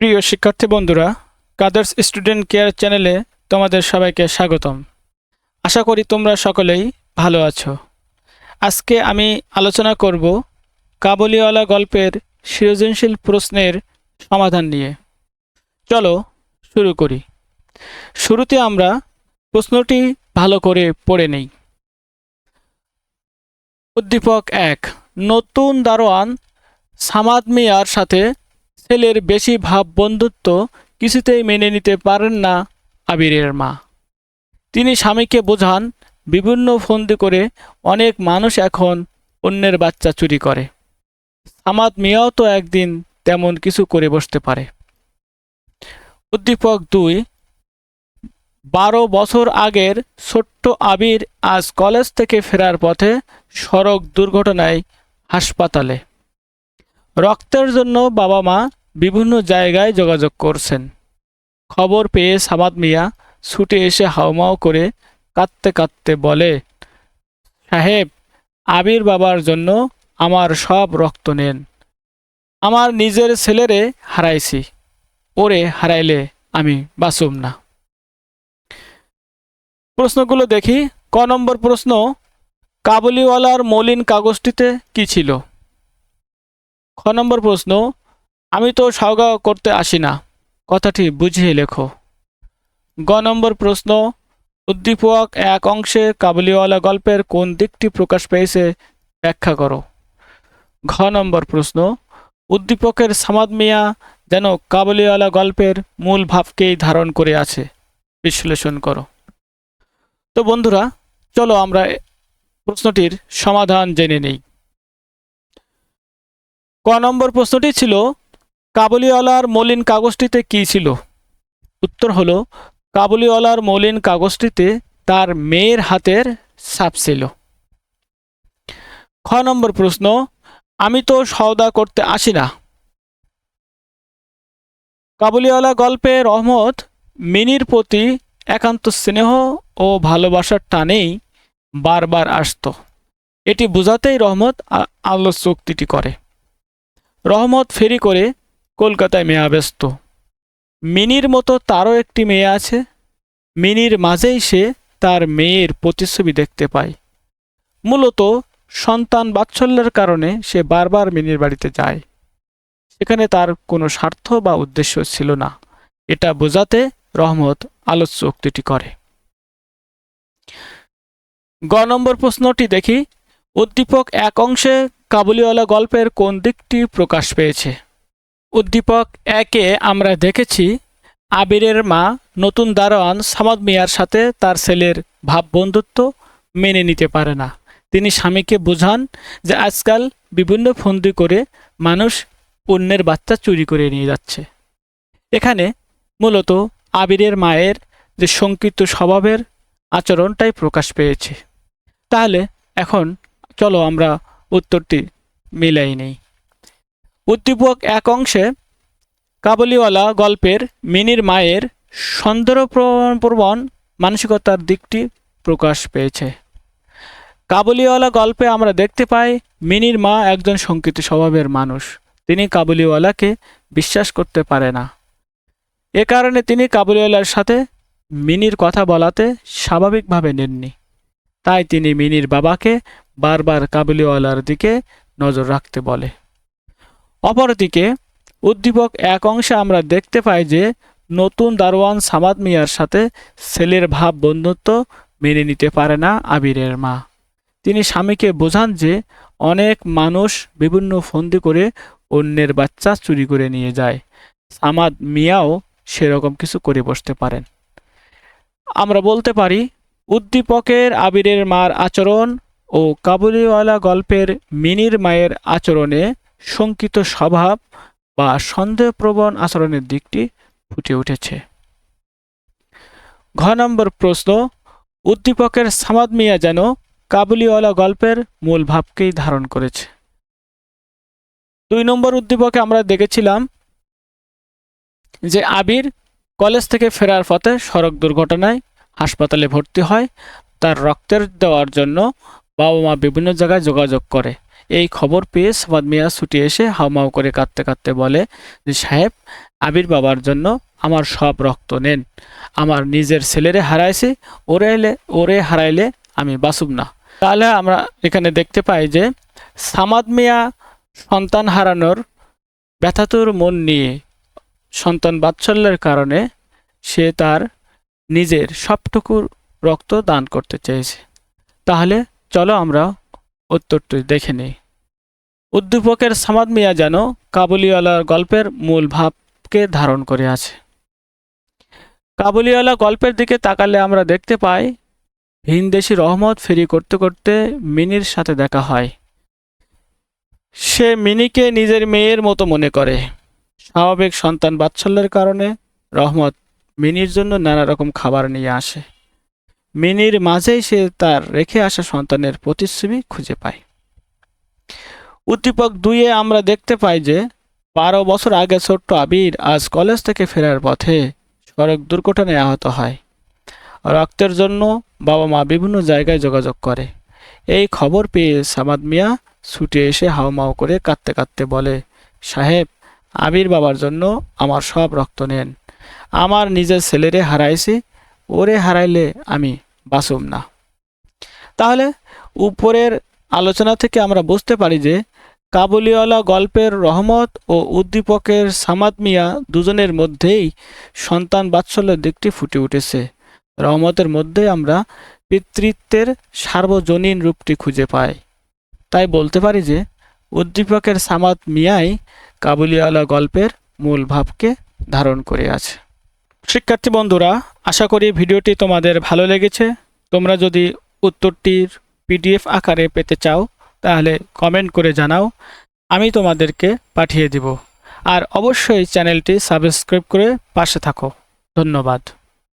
প্রিয় শিক্ষার্থী বন্ধুরা কাদার্স স্টুডেন্ট কেয়ার চ্যানেলে তোমাদের সবাইকে স্বাগতম। আশা করি তোমরা সকলেই ভালো আছো। আজকে আমি আলোচনা করব কাবুলিওয়ালা গল্পের সৃজনশীল প্রশ্নের সমাধান নিয়ে। চলো শুরু করি। শুরুতে আমরা প্রশ্নটি ভালো করে পড়ে নেই। উদ্দীপক এক, নতুন দারোয়ান সামাদ মিয়ার সাথে ছেলের বেশি ভাব বন্ধুত্ব কিছুতেই মেনে নিতে পারেন না আবিরের মা। তিনি স্বামীকে বোঝান, বিভিন্ন ফন্দি করে অনেক মানুষ এখন অন্যের বাচ্চা চুরি করে। সামাদ মিয়াও তো একদিন তেমন কিছু করে বসতে পারে। উদ্দীপক দুই, বারো বছর আগের ছোট্ট আবির আজ কলেজ থেকে ফেরার পথে সড়ক দুর্ঘটনায় হাসপাতালে। রক্তের জন্য বাবা মা বিভিন্ন জায়গায় যোগাযোগ করছেন। খবর পেয়ে সামাদ মিয়া ছুটে এসে হাউমাউ করে কাঁদতে কাঁদতে বলে, সাহেব, আবির বাবার জন্য আমার সব রক্ত নেন। আমার নিজের ছেলেরে হারাইছি, ওরে হারাইলে আমি বাঁচুম না। প্রশ্নগুলো দেখি, ক নম্বর প্রশ্ন, কাবুলিওয়ালার মলিন কাগজটিতে কি ছিল? খ নম্বর প্রশ্ন আমি তো সাওগা করতে আসি না কথাটি বুঝিয়ে লেখো। গ নম্বর প্রশ্ন, উদ্দীপক এক অংশে কাবুলিওয়ালা গল্পের কোন দিকটি প্রকাশ পেয়েছে ব্যাখ্যা করো। ঘ নম্বর প্রশ্ন, উদ্দীপকের সামাদ মিয়া যেন কাবুলিওয়ালা গল্পের মূল ভাবকেই ধারণ করে আছে। বিশ্লেষণ করো। তো বন্ধুরা, চলো আমরা প্রশ্নটির সমাধান জেনে নেই। ক নম্বর প্রশ্নটি ছিল কাবুলিওয়ালার মলিন কাগজটিতে কি ছিল? উত্তর হলো, কাবুলিওয়ালার মলিন কাগজটিতে তার মেয়ের হাতের ছাপ ছিল। খ নম্বর প্রশ্ন, আমি তো সওদা করতে আসি না। কাবুলিওয়ালা গল্পে রহমত, মিনির প্রতি একান্ত স্নেহ ও ভালোবাসার টানেই বারবার আসত। এটি বোঝাতেই রহমত আলো চুক্তিটি করে। রহমত ফেরি করে কলকাতায় মেয়া ব্যস্ত মিনির মতো তারও একটি মেয়ে আছে। মিনির মাঝেই সে তার মেয়ের প্রতিচ্ছবি দেখতে পায়। মূলত সন্তান বাৎসল্যের কারণে সে বারবার মিনির বাড়িতে যায়। সেখানে তার কোনো স্বার্থ বা উদ্দেশ্য ছিল না। এটা বোঝাতে রহমত আলোচ্য উক্তিটি করে। গ নম্বর প্রশ্নটি দেখি। উদ্দীপক এক অংশে কাবুলিওয়ালা গল্পের কোন দিকটি প্রকাশ পেয়েছে? উদ্দীপক একে আমরা দেখেছি আবিরের মা, নতুন দারোয়ান সামাদ মিয়ার সাথে তার ছেলের ভাব বন্ধুত্ব মেনে নিতে পারে না। তিনি স্বামীকে বোঝান যে আজকাল বিভিন্ন ফন্দি করে মানুষ অন্যের বাচ্চা চুরি করে নিয়ে যাচ্ছে। এখানে মূলত আবিরের মায়ের যে শঙ্কিত স্বভাবের আচরণটাই প্রকাশ পেয়েছে। তাহলে এখন চলো আমরা উত্তরটি মিলাই নেই। উদ্দীপক এক অংশে কাবুলিওয়ালা গল্পের মিনির মায়ের সন্দেহপ্রবণ মানসিকতার দিকটি প্রকাশ পেয়েছে। কাবুলিওয়ালা গল্পে আমরা দেখতে পাই, মিনির মা একজন শঙ্কিত স্বভাবের মানুষ। তিনি কাবুলিওয়ালাকে বিশ্বাস করতে পারে না। এ কারণে তিনি কাবুলিওয়ালার সাথে মিনির কথা বলাতে স্বাভাবিকভাবে নেননি। তাই তিনি মিনির বাবাকে বারবার কাবুলিওয়ালার দিকে নজর রাখতে বলে। অপরদিকে, উদ্দীপক এক অংশে আমরা দেখতে পাই যে, নতুন দারোয়ান সামাদ মিয়ার সাথে ছেলের ভাব বন্ধুত্ব মেনে নিতে পারে না আবিরের মা। তিনি স্বামীকে বোঝান যে, অনেক মানুষ বিভিন্ন ফন্দি করে অন্যের বাচ্চা চুরি করে নিয়ে যায়। সামাদ মিয়াও সেরকম কিছু করে বসতে পারেন। আমরা বলতে পারি, উদ্দীপকের আবিরের মার আচরণ ও কাবুলিওয়ালা গল্পের মিনির মায়ের আচরণে শঙ্কিত স্বভাব বা সন্দেহপ্রবণ আচরণের দিকটি ফুটে উঠেছে। ঘ নম্বর প্রশ্ন, উদ্দীপকের সামাদ মিয়া যেন কাবুলিওয়ালা গল্পের মূল ভাবকেই ধারণ করেছে। দুই নম্বর উদ্দীপকে আমরা দেখেছিলাম যে আবির কলেজ থেকে ফেরার পথে সড়ক দুর্ঘটনায় হাসপাতালে ভর্তি হয়, তার রক্তের দেওয়ার জন্য বাবা মা বিভিন্ন জায়গায় যোগাযোগ করে। এই খবর পেয়ে সামাদ মিয়া ছুটে এসে হাউমাউ করে কাঁদতে কাঁদতে বলে যে, সাহেব, আবির বাবার জন্য আমার সব রক্ত নেন। আমার নিজের ছেলেরে হারাইছি, ওরে এলে, ওরে হারাইলে আমি বাসুব না। তাহলে আমরা এখানে দেখতে পাই যে, সামাদ মিয়া সন্তান হারানোর ব্যথাতুর মন নিয়ে সন্তান বাৎসল্যের কারণে সে তার নিজের সবটুকু রক্ত দান করতে চেয়েছে। তাহলে চলো আমরা উত্তরটি দেখে নিই। উদ্দীপকের সামাদ মিয়া যেন কাবুলিওয়ালার গল্পের মূল ভাবকে ধারণ করে আছে কাবুলিওয়ালা গল্পের দিকে তাকালে আমরা দেখতে পাই ভিনদেশি রহমত ফেরি করতে করতে মিনির সাথে দেখা হয়। সে মিনিকে নিজের মেয়ের মতো মনে করে। স্বাভাবিক সন্তান বাৎসল্যের কারণে রহমত মিনির জন্য নানা রকম খাবার নিয়ে আসে। মিনির মাঝেই সে তার রেখে আসা সন্তানের প্রতিচ্ছবি খুঁজে পায়। উদ্দীপক দুইয়ে আমরা দেখতে পাই যে, বারো বছর আগে ছোট্ট আবির আজ কলেজ থেকে ফেরার পথে সড়ক দুর্ঘটনায় আহত হয়। রক্তের জন্য বাবা মা বিভিন্ন জায়গায় যোগাযোগ করে। এই খবর পেয়ে সামাদ মিয়া ছুটে এসে হাওমাও করে কাঁদতে কাঁদতে বলে, সাহেব, আবির বাবার জন্য আমার সব রক্ত নেন। আমার নিজের ছেলেরে হারাইছি, ওরে হারাইলে আমি বাসুম না। তাহলে উপরের আলোচনা থেকে আমরা বুঝতে পারি যে কাবুলিওয়ালা গল্পের রহমত ও উদ্দীপকের সামাদ মিয়া দুজনের মধ্যেই সন্তান বাৎসল্যের দিকটি ফুটে উঠেছে। রহমতের মধ্যে আমরা পিতৃত্বের সার্বজনীন রূপটি খুঁজে পাই। তাই বলতে পারি যে উদ্দীপকের সামাদ মিয়াই কাবুলিওয়ালা গল্পের মূল ভাবকে ধারণ করে আছে। শিক্ষার্থী বন্ধুরা, আশা করি ভিডিওটি তোমাদের ভালো লেগেছে। তোমরা যদি উত্তরটির পিডিএফ আকারে পেতে চাও, তাহলে কমেন্ট করে জানাও, আমি তোমাদেরকে পাঠিয়ে দিব। আর অবশ্যই চ্যানেলটি সাবস্ক্রাইব করে পাশে থাকো। ধন্যবাদ।